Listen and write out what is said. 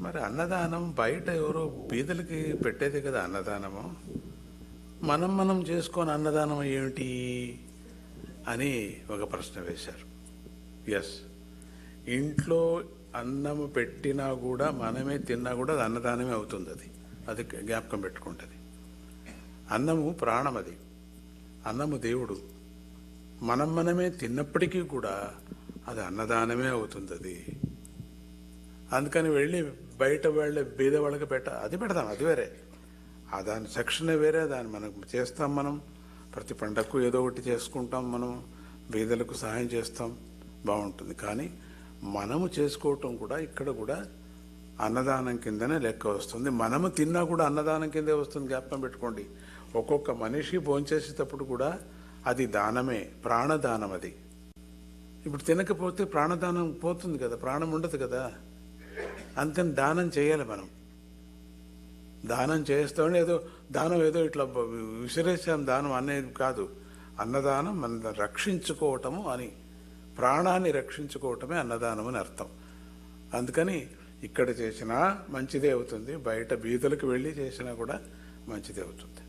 మరి అన్నదానం బయట ఎవరో బీదలకి పెట్టేది కదా అన్నదానము. మనం మనం చేసుకొని అన్నదానం ఏమిటి అని ఒక ప్రశ్న వేశారు. ఎస్ ఇంట్లో అన్నం పెట్టినా కూడా మనమే తిన్నా కూడా అది అన్నదానమే అవుతుంది అది. అది జ్ఞాపకం పెట్టుకుంటుంది. అన్నము ప్రాణం అది. అన్నము దేవుడు. మనం మనమే తిన్నప్పటికీ కూడా అది అన్నదానమే అవుతుంది అది. అందుకని వెళ్ళి బయట వాళ్ళ బీద వాళ్ళకి పెట్ట అది పెడదాం అది వేరే. ఆ దాని సెక్షన్ వేరే దాన్ని మనం చేస్తాం మనం. ప్రతి పండగకు ఏదో ఒకటి చేసుకుంటాం మనం. బీదలకు సహాయం చేస్తాం బాగుంటుంది. కానీ మనము చేసుకోవటం కూడా ఇక్కడ కూడా అన్నదానం కిందనే లెక్క వస్తుంది. మనము తిన్నా కూడా అన్నదానం కిందే వస్తుంది జ్ఞాపకం పెట్టుకోండి. ఒక్కొక్క మనిషి భోంచేసేటప్పుడు కూడా అది దానమే ప్రాణదానం అది. ఇప్పుడు తినకపోతే ప్రాణదానం పోతుంది కదా ప్రాణం ఉండదు కదా. అందుకని దానం చేయాలి మనం. దానం చేస్తామని ఏదో దానం ఏదో ఇట్లా విసిరేసాం దానం అనేది కాదు. అన్నదానం మన రక్షించుకోవటము అని. ప్రాణాన్ని రక్షించుకోవటమే అన్నదానం అని అర్థం. అందుకని ఇక్కడ చేసినా మంచిదే అవుతుంది. బయట బీదలకు వెళ్ళి చేసినా కూడా మంచిదే అవుతుంది.